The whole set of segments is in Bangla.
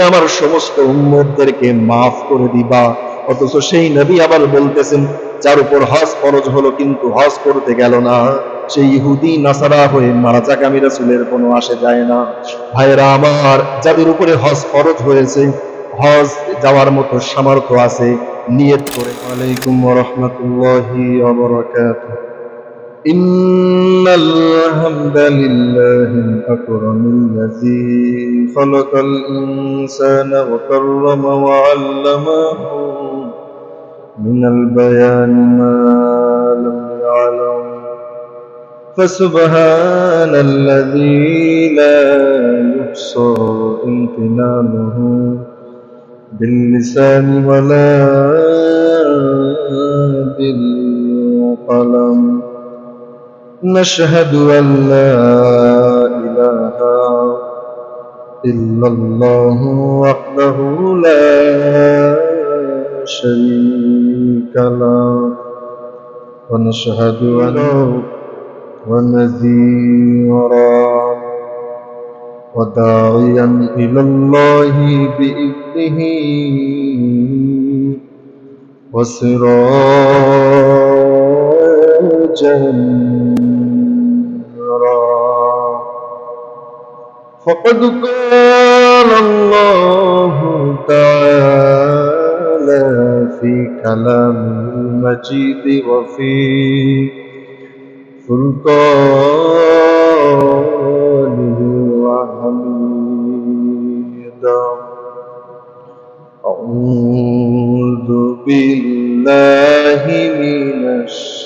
আমার সমস্ত মাফ করে দিবা। অথচ সেই নবী আবার বলতেছেন, যার উপর হজ ফরজ হলো কিন্তু হজ করতে গেল না। সেই ইহুদি, নাসারা হয়ে মারা যাক, আমি কোনো আসে যায় না। ভাইরা আমার, যাদের উপরে হজ ফরজ হয়েছে হজ যাওয়ার মতো সামর্থ্য আছে নিয়ত করে আলাইকুম ওয়া রাহমাতুল্লাহি ওয়া বারাকাতুহু إن الحمد لله الأكرم الذي خلق الإنسان وكرم وعلمه من البيان ما لم يعلم فسبحان الذي لا يحصى امتنانه باللسان ولا بالقلم. نشهد أن لا إله إلا الله وحده لا شريك له. ونشهد أنه ونذيرا. وداعيا إلى الله بإذنه وسراجا منيرا فقد قال الله تعالى في كلامه المجيد وفي فرقانه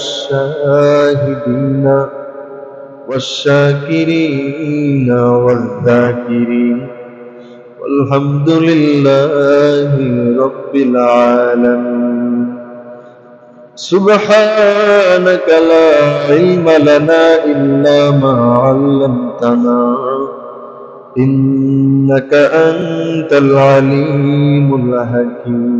من الشاهدين والشاكرين والذاكرين والحمد لله رب العالمين. سبحانك لا علم لنا إلا ما علمتنا إنك أنت العليم الحكيم.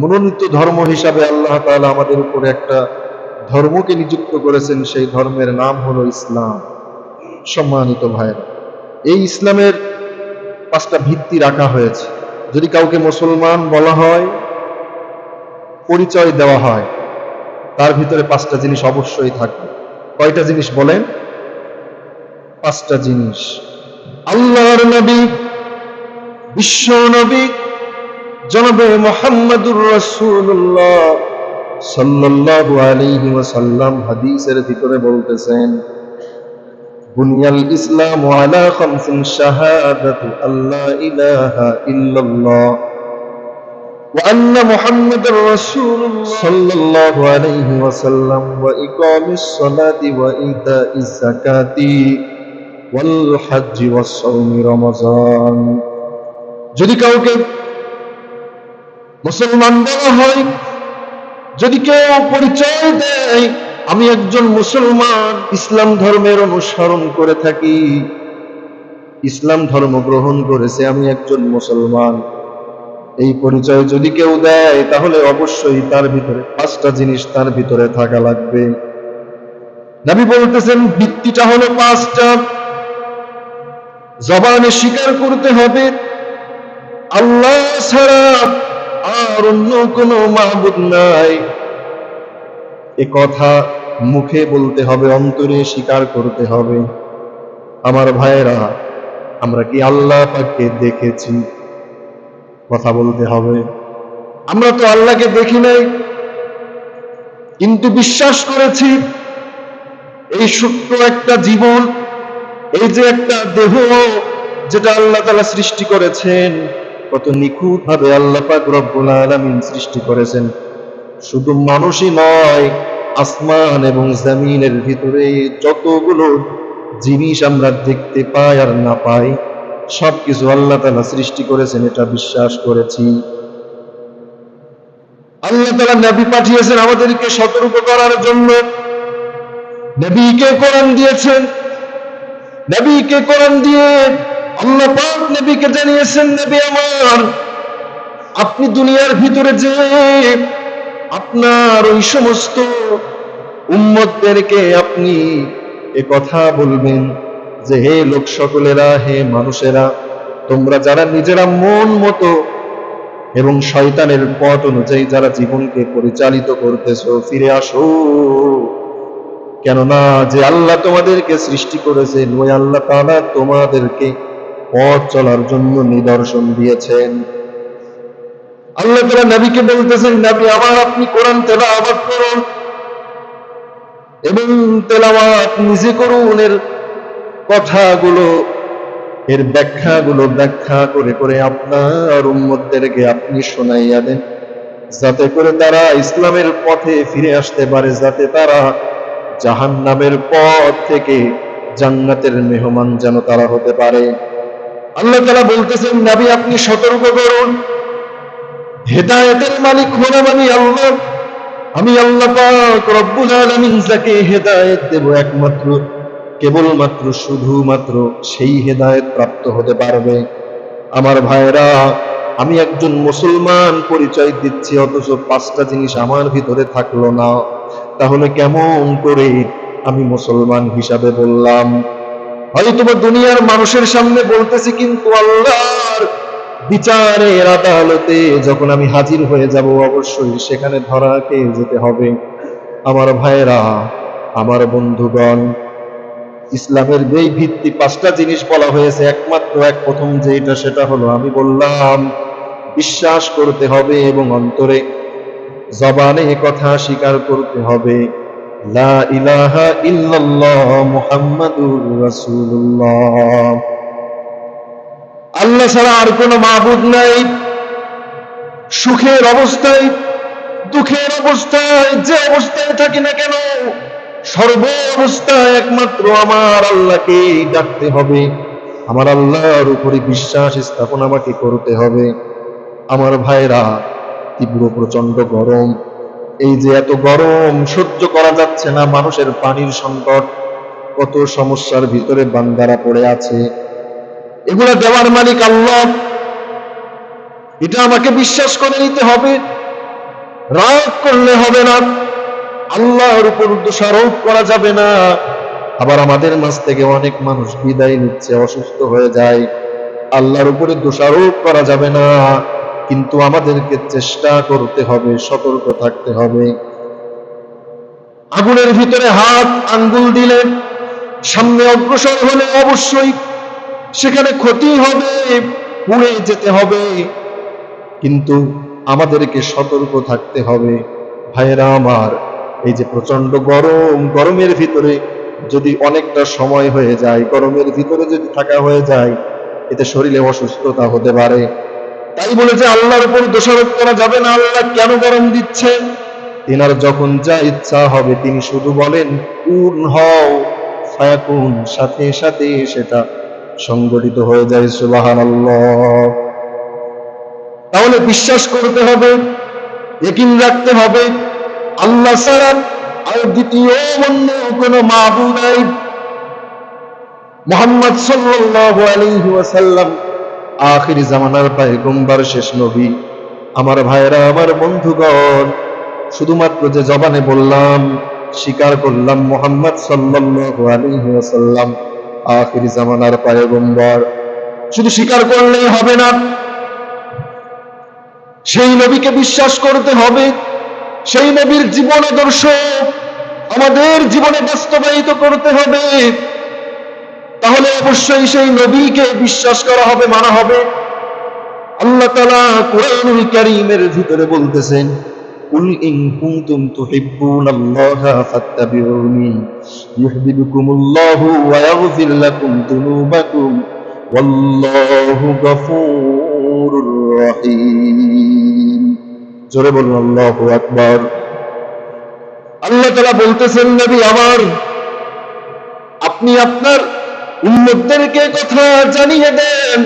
মনোনীত ধর্ম হিসাবে আল্লাহ তালা আমাদের উপরে একটা ধর্মকে নিযুক্ত করেছেন, সেই ধর্মের নাম হলো ইসলাম। সম্মানিত ভাইয়েরা, এই ইসলামের পাঁচটা ভিত্তি রাখা হয়েছে। যদি কাউকে মুসলমান বলা হয়, পরিচয় দেওয়া হয়, তার ভিতরে পাঁচটা জিনিস অবশ্যই থাকবে। কয়টা জিনিস বলেন? পাঁচটা জিনিস। আল্লাহর নবী, বিশ্ব নবী জনাবে মোহাম্মদুর রাসূলুল্লাহ সাল্লাল্লাহু আলাইহি ওয়াসাল্লাম হাদিসের ভিতরে বলতেছেন বুনিয়াল ইসলাম আলা খামসিন শাহাদাতু আল্লা ইলাহা ইল্লাল্লাহ وأن محمد رسول الله صلى الله عليه وسلم وإقام الصلاة وإيتاء الزكاة والحج والصوم رمضان যদি কাউকে মুসলমান বলা হয়। যদি কেউ পরিচয় দেয়, আমি একজন মুসলমান, ইসলাম ধর্মের অনুসরণ করে থাকি। ইসলাম ধর্ম গ্রহণ করেছে, আমি একজন মুসলমান। এই পরিচয় যদি কেউ দেয়, তাহলে অবশ্যই তার ভিতরে পাঁচটা জিনিস তার ভিতরে থাকা লাগবে। নবী বলতেছেন, ভিত্তিটা হলো পাঁচটা। জবানে স্বীকার করতে হবে, আল্লাহ ছাড়া আর অন্য কোনো মাহবুদ নাই। এ কথা মুখে বলতে হবে, অন্তরে স্বীকার করতে হবে। আমার ভাইয়েরা, আমরা কি আল্লাহ পাককে দেখেছি? কথা বলতে হবে। আমরা তো আল্লাহকে দেখি নাই। কিন্তু বিশ্বাস করেছি, এই ছোট্ট একটা জীবন, এই যে একটা দেহ, যেটা আল্লাহ তালা সৃষ্টি করেছেন কত নিখুঁত ভাবে আল্লাহ পাক রব্বুল আলামিন সৃষ্টি করেছেন। শুধু মানুষই নয়, আসমান এবং জমিনের ভিতরে যতগুলো জিনিস আমরা দেখতে পাই আর না পাই, সবকিছু আল্লাহ তালা সৃষ্টি করেছেন, এটা বিশ্বাস করেছি। আল্লাহ তালা নবী পাঠিয়েছেন আমাদেরকে সতর্ক করার জন্য। নবীকে কোরআন দিয়েছেন। নবীকে কোরআন দিয়ে আল্লাহ পাক নবীকে জানিয়েছেন আমার, আপনি দুনিয়ার ভিতরে যে আপনার ওই সমস্ত উম্মতদেরকে আপনি এ কথা বলবেন যে, হে লোক সকলেরা, হে মানুষেরা, তোমরা যারা নিজেরা মন মতো এবং শয়তানের পথ অনুযায়ী যারা জীবনকে পরিচালিত করতেছ, ফিরে আসো। কেননা যে আল্লাহ তোমাদেরকে সৃষ্টি করেছেন, ওই আল্লাহ তাআলা তোমাদেরকে পথ চলার জন্য নিদর্শন দিয়েছেন। আল্লাহ তাআলা নবীকে বলতেছেন, নবী, আবার আপনি কোরআন তেলাওয়াত করুন এবং তেলাওয়াত নিজে করুন। এর কথাগুলো, এর ব্যাখ্যাগুলো ব্যাখ্যা করে করে আপনার উম্মতদেরকে আপনি শোনাইয়া দেন। যাতে করে তারা ইসলামের পথে ফিরে আসতে পারে, যাতে তারা জাহান নামের পথ থেকে জান্নাতের মেহমান যেন তারা হতে পারে। আল্লাহ তারা বলতেছেন, নাবি, আপনি সতর্ক করুন। হেদায়েতের মালিক হলাম আমি আল্লাহ। আমি আল্লাহ পাক রব্বুল আলামিন যাকে হেদায়েত দেব একমাত্র, কেবলমাত্র, শুধুমাত্র সেই হেদায়েত প্রাপ্ত হতে পারবে। আমার ভাইরা আমি একজন মুসলমান, পরিচয় দিচ্ছি, অথচ পাঁচটা জিনিস আমার ভিতরে থাকল না। তাহলে কেমন করে আমি মুসলমান হিসাবে বললাম? হয়তো দুনিয়ার মানুষের সামনে বলতেছি, কিন্তু আল্লাহর বিচারের আদালতে যখন আমি হাজির হয়ে যাব, অবশ্যই সেখানে ধরা খেয়ে যেতে হবে। আমার ভাইরা আমার বন্ধুগণ, ইসলামের যেই ভিত্তি পাঁচটা জিনিস বলা হয়েছে। একমাত্র, এক প্রথম যেটা সেটা হলো, আমি বললাম, বিশ্বাস করতে হবে এবং অন্তরে জবানে কথা স্বীকার করতে হবে। আল্লাহ ছাড়া আর মাবুদ নাই। সুখের অবস্থায়, দুঃখের অবস্থায়, যে অবস্থায় থাকি না কেন, সর্ব অবস্থায় একমাত্র আমার আল্লাহকে ডাকতে হবে। আমার আল্লাহর উপরে বিশ্বাস স্থাপন আমাকে করতে হবে। আমার ভাইরা, তীব্র প্রচণ্ড গরম এই যে এত গরম, সহ্য করা যাচ্ছে না মানুষের পানির সংকট। কত সমস্যার ভিতরে বান্দারা পড়ে আছে। এগুলো দেওয়ার মালিক আল্লাহ। এটা আমাকে বিশ্বাস করে নিতে হবে। রাগ করলে হবে না। আল্লাহর উপর দোষারোপ করা যাবে না। আবার আমাদের মাঝ থেকে অনেক মানুষ বিদায় নিচ্ছে, অসুস্থ হয়ে যায়। আল্লাহর উপরে দোষারোপ করা যাবে না। কিন্তু আমাদেরকে চেষ্টা করতে হবে, সতর্ক থাকতে হবে। আগুনের ভিতরে হাত, আঙ্গুল দিলে, সামনে অগ্রসর হলে অবশ্যই সেখানে ক্ষতি হবে, পুড়ে যেতে হবে। কিন্তু আমাদেরকে সতর্ক থাকতে হবে। ভাইয়েরা আমার, এই যে প্রচণ্ড গরম, গরমের ভিতরে যদি অনেকটা সময় হয়ে যায়, গরমের ভিতরে যদি থাকা হয়ে যায়, এতে শরীরে অসুস্থতা হতে পারে। তাই বলে যে আল্লাহর উপর দোষারোপ করা যাবে না, আল্লাহ কেন গরম দিচ্ছে তিনার যখন যা ইচ্ছা হবে, তিনি শুধু বলেন কুন হও, ফায়াকুন সাথে সাথে সেটা সংগঠিত হয়ে যায় সুবাহান তাহলে বিশ্বাস করতে হবে একিন রাখতে হবে, আল্লাহ ছাড়া আর দ্বিতীয় অন্য কোন মাহবু নাই। মোহাম্মদ সাল্লাল্লাহু আলাইহি ওয়াসাল্লাম আখির জামানার পয়গম্বর শেষ নবী। আমার ভাইরা আমার বন্ধুগণ, শুধুমাত্র যে জবানে বললাম, স্বীকার করলাম মোহাম্মদ ওয়াসাল্লাম, আখির জামানার পয়গম্বর শুধু স্বীকার করলেই হবে না, সেই নবীকে বিশ্বাস করতে হবে। সেই নবীর জীবন আদর্শ আমাদের জীবনে বাস্তবায়িত করতে হবে। তাহলে অবশ্যই সেই নবীকে বিশ্বাস করা হবে মানা হবে আল্লাহ তালা কোরআনুল কারীমের ভিতরে বলতেছেন قل إن كنتم تحبون الله فاتبعوني يحببكم الله ويغفر لكم ذنوبكم والله غفور رحيم জোরে বলুন আল্লাহু আকবার আল্লাহ তাআলা বলতেছেন নবী আমার আপনি আপনার উম্মতদেরকে কথা জানিয়ে দেন।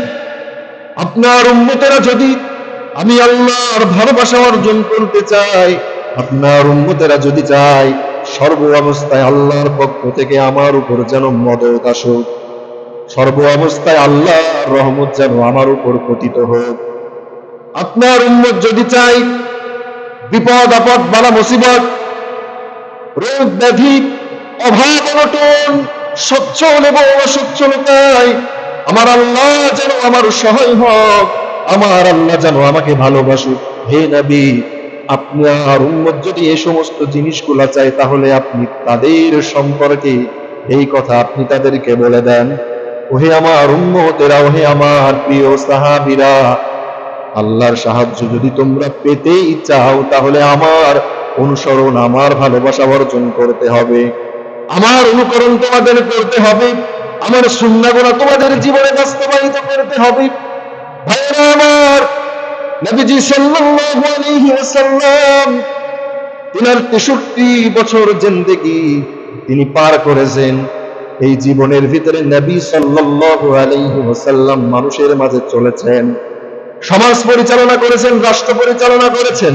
আপনার উম্মতেরা যদি আমি আল্লাহর ভালোবাসা অর্জন করতে চাই, আপনার উম্মতেরা যদি চাই সর্ব অবস্থায় আল্লাহর পক্ষ থেকে আমার উপর যেন মদত আসুক। সর্ব অবস্থায় আল্লাহর রহমত যেন আমার উপর পতিত হোক। আপনার উম্মত যদি চাই বিপদ, আপদ, বালা, মুসিবত, রোগ, ব্যাধি, অভাব, অনটন সচ্ছল এবং অসচ্ছলতায় আমার আল্লাহ যেন আমার সহায় হোক, আমার আল্লাহ যেন আমাকে ভালোবাসুক। হে নবী, আপনি আর উম্মত যদি এই সমস্ত জিনিসগুলা চাই তাহলে আপনি তাদের সম্পর্কে এই কথা আপনি তাদেরকে বলে দেন। ওহে আমার উম্মতেরা, ওহে আমার প্রিয় সাহাবীরা, আল্লাহর সাহায্য যদি তোমরা পেতেই চাও, তাহলে আমার অনুসরণ, আমার ভালোবাসা অর্জন করতে হবে। আমার অনুকরণ তোমাদের করতে হবে। আমার সুন্নাগুলো তোমাদের জীবনে বাস্তবায়িত করতে হবে। ভাইরা আমার, নবীজি সাল্লাল্লাহু আলাইহি ওয়াসাল্লাম তিনার 63 বছর জিন্দেগি তিনি পার করেছেন। এই জীবনের ভিতরে নবী সাল্লাল্লাহু আলাইহি মানুষের মাঝে চলেছেন। সমাজ পরিচালনা করেছেন, রাষ্ট্র পরিচালনা করেছেন।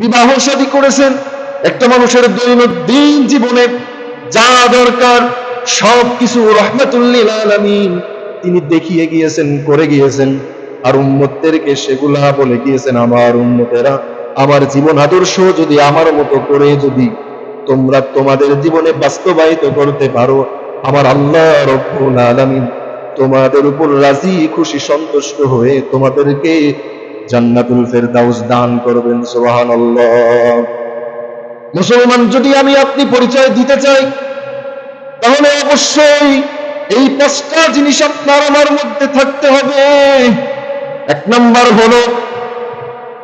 বিবাহ শাদী করেছেন। একটা মানুষের দৈনন্দিন জীবনে যা দরকার সব কিছু রহমতুল্লিল আলামিন তিনি দেখিয়ে গিয়েছেন, করে গিয়েছেন। আর উম্মতদেরকে সেগুলা বলে গিয়েছেন, আমার উম্মতেরা, আমার জীবন আদর্শ যদি আমার মতো করে যদি তোমরা তোমাদের জীবনে বাস্তবায়িত করতে পারো, আমার আল্লাহ রব্বুল আলামিন তোমাদের উপর রাজি, খুশি, সন্তুষ্ট হয়ে তোমাদেরকে জান্নাতুল ফেরদাউস দান করবেন, সুবহানাল্লাহ। মুসলমান যদি আমি আপনি পরিচয় দিতে চাই, তাহলে অবশ্যই এই পাঁচটা জিনিস আপনার আমার মধ্যে থাকতে হবে। এক নাম্বার হলো,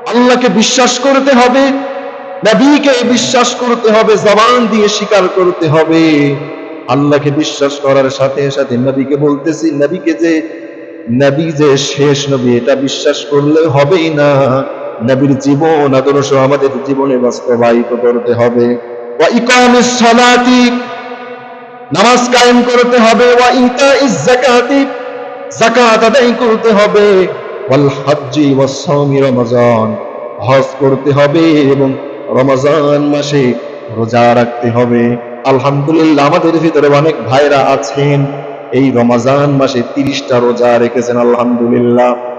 আল্লাহকে বিশ্বাস করতে হবে, নবীকে বিশ্বাস করতে হবে, জবান দিয়ে স্বীকার করতে হবে। আল্লাহকে বিশ্বাস করার সাথে সাথে নবীকে বলতেছি, নবীকে যে, নবী যে শেষ নবী, এটা বিশ্বাস করলে হবেই না। নবীর জীবন, আদর্শ আমাদের জীবনে বাস্তবায়িত করতে হবে। নামাজ কায়েম করতে হবে। যাকাত আদায় করতে হবে। রমাজান, হজ করতে হবে এবং রমজান মাসে রোজা রাখতে হবে। আলহামদুলিল্লাহ, আমাদের ভিতরে অনেক ভাইরা আছেন। এই রমজান মাসে তিরিশটা রোজা রেখেছেন, আলহামদুলিল্লাহ।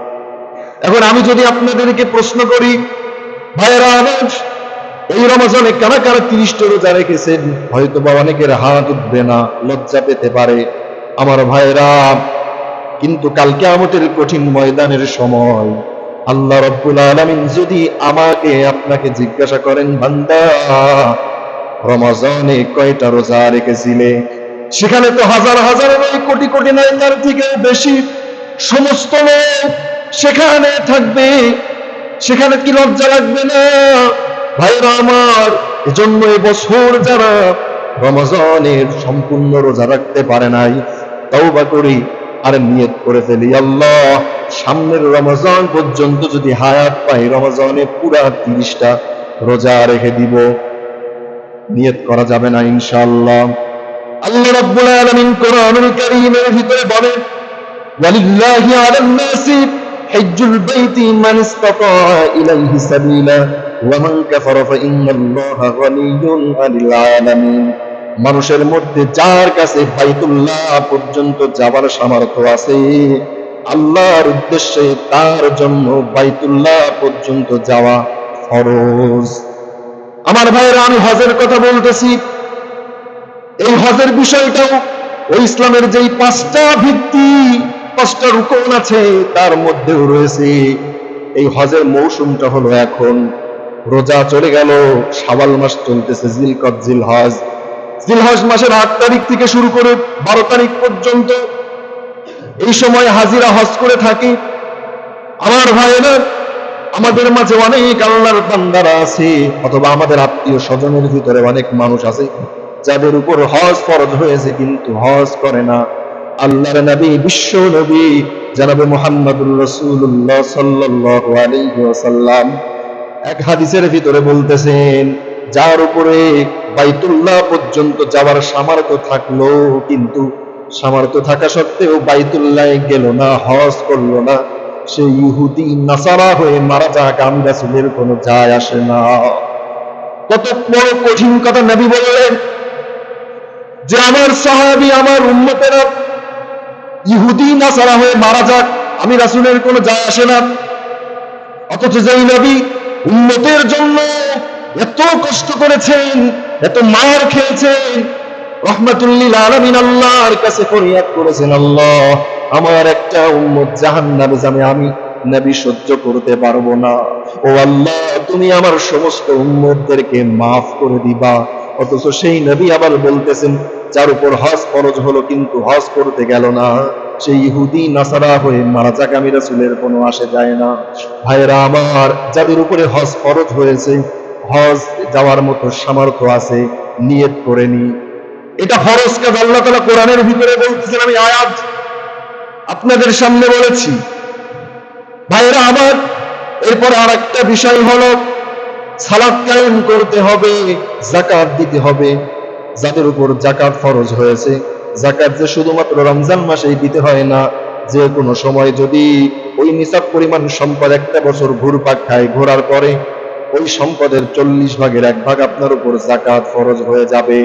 এখন আমি যদি আপনাদেরকে প্রশ্ন করি ভাইরা আমার এই রমজানে কারা কারা তিরিশটা রোজা রেখেছেন? হয়তো বা অনেকের হাত উঠবে না, লজ্জা পেতে পারে। আমার ভাইরা কিন্তু কালকে আমাদের কঠিন ময়দানের সময় আল্লাহ রব্বুল আলামিন যদি আমাকে, আপনাকে জিজ্ঞাসা করেন, বান্দা, রমজানে কয়টা রোজা রেখেছিলে? সেখানে তো হাজার হাজার নয় কোটি কোটি নয় তার থেকেও বেশি, সমস্ত লোক সেখানে থাকবে। সেখানে কি লজ্জা লাগবে না? ভাইরা আমার, এজন্য বছর যারা রমজানের সম্পূর্ণ রোজা রাখতে পারে নাই, তওবা করি আর নিয়ত করে ফেলি। আল্লাহ, সামনের রমজান পর্যন্ত যদি হায়াত পাই, রমজানে পুরা তিরিশটা রোজা রেখে দিব। নিয়ত করা যাবে না ইনশাআল্লাহ। আল্লাহ রাব্বুল আলামিন কোরআনুল কারীমের ভিতরে বলেন, ওয়ালিল্লাহি আলান নাসি মান মান মানুষের মধ্যে যার কাছে পর্যন্ত যাবার সামর্থ্য আছে, আল্লাহর উদ্দেশ্যে তার জন্য বাইতুল্লাহ পর্যন্ত যাওয়া ফরজ। আমার ভাইয়েরা, আমি হজের কথা বলতেছি। এই হজের বিষয়টাও, ওই ইসলামের যেই পাঁচটা ভিত্তি পাঁচটা রুকন আছে, তার মধ্যেও রয়েছে। এই হজের মৌসুমটা হলো এখন। রোজা চলে গেল শাওয়াল মাস চলতেছে, জিলকত, জিলহজ। জিলহজ মাসের আট তারিখ থেকে শুরু করে বারো তারিখ পর্যন্ত এই সময় হাজিরা হজ করে থাকি। আমার ভাইয়েরা, আমাদের মাঝে অনেক আল্লাহর বান্দারা আছে, অথবা আমাদের আত্মীয় স্বজনের ভিতরে অনেক মানুষ আছে, যাদের উপর হজ ফরজ হয়েছে, কিন্তু হজ করে না। আল্লাহর নবী, বিশ্ব নবী, জানাবে মোহাম্মদুর রসুল্লাহ সাল্লাল্লাহু আলাইহি ওয়াসাল্লাম এক হাদিসের ভিতরে বলতেছেন, যার উপরে বাইতুল্লাহ পর্যন্ত যাওয়ার সামর্থ্য থাকল, কিন্তু সামর্থ্য থাকা সত্ত্বেও বাইতুল্লাহ গেল না, হজ করল না। সে ইহুদি, নাসারা হয়ে মারা যাক, আমি রাসুলের কোনো যায় আসে না। কত বড় কঠিন কথা নবী বললেন যে, আমার সাহাবি, আমার উন্মতেরা ইহুদি, নাসারা হয়ে মারা যাক। আমি রাসুলের কোনো যায় আসে না। অথচ যেই নবী উন্নতের জন্য এত কষ্ট করেছেন, এত মার খেয়েছেন। রহমাতুল্লিল আলমিন আল্লাহর কাছে ফরিয়াদ করেছেন, আল্লাহ, আমার একটা উম্মত জাহান নামে আমি নবী সহ্য করতে পারব না। ও আল্লাহ, তুমি আমার সমস্ত উম্মতদেরকে মাফ করে দিবা। অথচ সেই নবী আবার বলতেছেন যার উপর হজ ফরজ হলো, কিন্তু হজ করতে গেল না। সেই ইহুদি নাসারা হয়ে মারা যাক আমি রাসুলের কোনো আসে যায় না। ভাইরা আমার, যাদের উপরে হজ ফরজ হয়েছে, হজ যাওয়ার মতো সামর্থ্য আছে, নিয়ত করে নি। এটা ফরজ কাজ, আল্লাহ তালা কোরআনের ভিতরে বলতেছেন, আমি আয়াত আপনাদের সামনে বলেছি। ভাইরা আমার, এরপর আর একটা বিষয় হলো সালাদ কায়েম করতে হবে জাকাত দিতে হবে। যাদের উপর জাকাত ফরজ হয়েছে। জাকাত যে শুধুমাত্র রমজান মাসেই দিতে হয় না, যে কোনো সময় যদি ওই নিসাব পরিমাণ সম্পদ একটা বছর ঘুরপাক খায়, ঘোরার পরে ওই সম্পদের চল্লিশ ভাগের এক ভাগ আপনার উপর জাকাত ফরজ হয়ে যাবে।